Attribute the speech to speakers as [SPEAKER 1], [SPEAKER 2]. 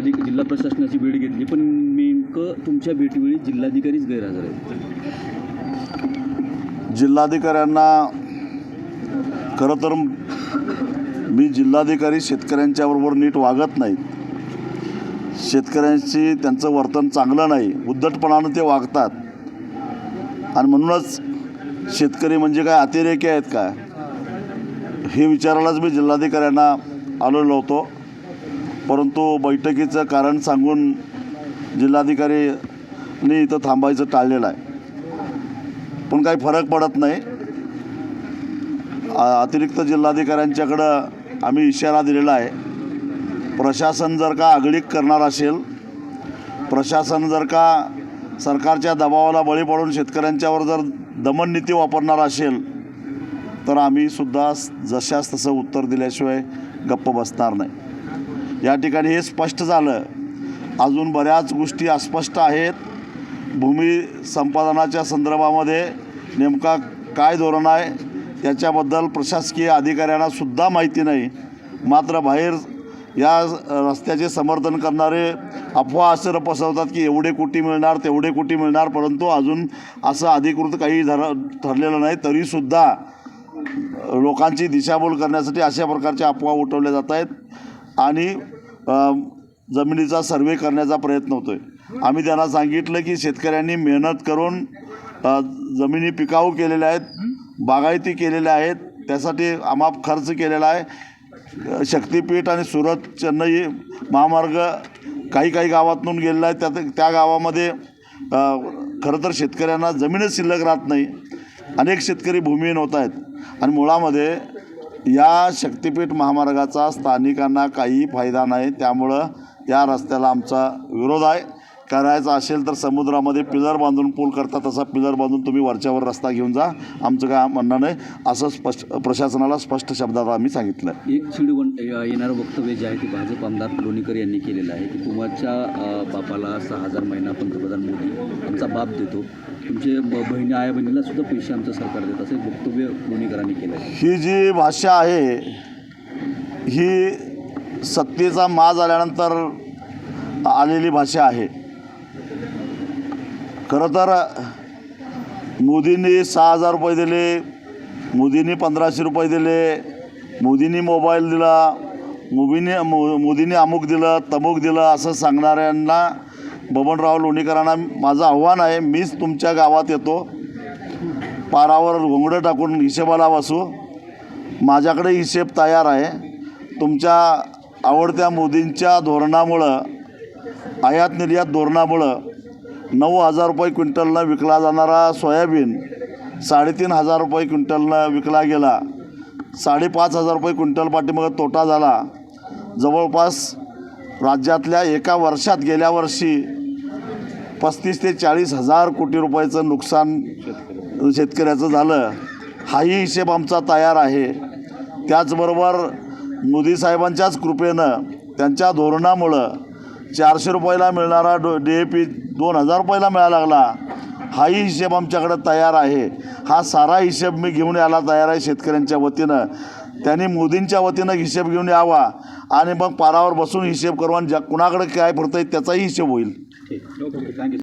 [SPEAKER 1] अधिक जिल्हा प्रशासनाची भेट घेतली पण नेमकं तुमच्या भेटीवेळी जिल्हाधिकारीच गैरहजर आहेत.
[SPEAKER 2] जिल्हाधिकाऱ्यांना खरं तर मी जिल्हाधिकारी शेतकऱ्यांच्या बरोबर नीट वागत नाहीत शेतकऱ्यांशी त्यांचं वर्तन चांगलं नाही उद्धटपणानं ते वागतात. आणि म्हणूनच शेतकरी म्हणजे काय अतिरेकी आहेत काय हे विचारायलाच मी जिल्हाधिकाऱ्यांना आलेलो होतो. परंतु बैठकीचं कारण सांगून जिल्हाधिकारीनी इथं थांबायचं टाळलेलं आहे. पण काही फरक पडत नाही. अतिरिक्त जिल्हाधिकाऱ्यांच्याकडं आम्ही इशारा दिलेला आहे. प्रशासन जर का आगळीक करणार असेल प्रशासन जर का सरकारच्या दबावाला बळी पडून शेतकऱ्यांच्यावर जर दमन नीती वापरणार असेल तर आम्ही सुद्धा जशास तसं उत्तर दिल्याशिवाय गप्प बसणार नाही. या ठिकाणी हे स्पष्ट झालं. अजून बऱ्याच गोष्टी अस्पष्ट आहेत. भूमी संपादनाच्या संदर्भामध्ये नेमका काय धोरण आहे त्याच्याबद्दल प्रशासकीय अधिकाऱ्यांना सुद्धा माहिती नाही. मात्र बाहेर या रस्त्याचे समर्थन करणारे अफवा असं पसरवतात की एवढे कोटी मिळणार तेवढे कोटी मिळणार परंतु अजून असं अधिकृत काही धर ठरलेलं नाही. तरीसुद्धा लोकांची दिशाभूल करण्यासाठी अशा प्रकारच्या अफवा उठवल्या जात आहेत. आणि जमिनीचा सर्वे करण्याचा प्रयत्न होतो आहे आम्ही त्यांना सांगितलं की शेतकऱ्यांनी मेहनत करून जमिनी पिकाऊ केलेल्या आहेत बागायती केलेल्या आहेत त्यासाठी आमाप खर्च केलेला आहे. शक्तिपीठ आणि सुरत चेन्नई महामार्ग काही काही गावातून गेलेला आहे. त्यात त्या गावामध्ये खरं तर शेतकऱ्यांना जमीनच शिल्लक राहत नाही. अनेक शेतकरी भूमिहीन होत आहेत. आणि मुळामध्ये या शक्तिपीठ महामार्गाचा स्थानिकांना काही फायदा नाही. त्यामुळं या रस्त्याला आमचा विरोध आहे. करायचा असेल तर समुद्रामध्ये पिलर बांधून पूल करता तसा पिलर बांधून तुम्ही वरच्यावर रस्ता घेऊन जा. आमचं काय म्हणणं नाही. असं स्पष्ट प्रशासनाला स्पष्ट शब्दात आम्ही सांगितलं.
[SPEAKER 1] एक चिडवण येणारं वक्तव्य जे आहे ते भाजप आमदार लोणीकर यांनी केलेलं आहे. की कुमारच्या बापाला सहा हजार महिना पंतप्रधान मोदी आमचा बाप देतो. तुमचे ब- बहिणी आया बहिणीला सुद्धा पैसे आमचं सरकार देत असं वक्तव्य लोणीकरांनी केलं आहे.
[SPEAKER 2] ही जी भाषा आहे ही सत्तेचा माज आल्यानंतर आलेली भाषा आहे. खरं तर मोदींनी सहा हजार रुपये दिले मोदींनी पंधराशे रुपये दिले मोदींनी मोबाईल दिला मोदींनी मो मोदींनी अमुक दिलं तमुक दिलं असं सांगणाऱ्यांना बबनराव लोणीकरांना माझं आव्हान आहे मीच तुमच्या गावात येतो पारावर घोंगडं टाकून हिशेबाला बसू. माझ्याकडे हिशेब तयार आहे. तुमच्या आवडत्या मोदींच्या धोरणामुळं आयात निर्यात धोरणामुळं नऊ हजार रुपये क्विंटलनं विकला जाणारा सोयाबीन साडेतीन हजार रुपये क्विंटलनं विकला गेला. साडेपाच हजार रुपये क्विंटल पाठीमागं तोटा झाला. जवळपास राज्यातल्या एका वर्षात गेल्या वर्षी पस्तीस ते चाळीस हजार कोटी रुपयाचं नुकसान शेतकऱ्याचं झालं. हाही हिशेब आमचा तयार आहे. त्याचबरोबर मोदी साहेबांच्याच कृपेनं त्यांच्या धोरणामुळं चारशे रुपयाला मिळणारा डो डी ए पी दोन हजार रुपयाला मिळायला लागला. हाही हिशेब आमच्याकडे तयार आहे. हा सारा हिशेब मी घेऊन यायला तयार आहे शेतकऱ्यांच्या वतीनं. त्यांनी मोदींच्या वतीनं हिशेब घेऊन यावा. आणि मग पारावर बसून हिशेब करू आणि ज्या कुणाकडे काय पडतं आहे त्याचाही हिशेब होईल.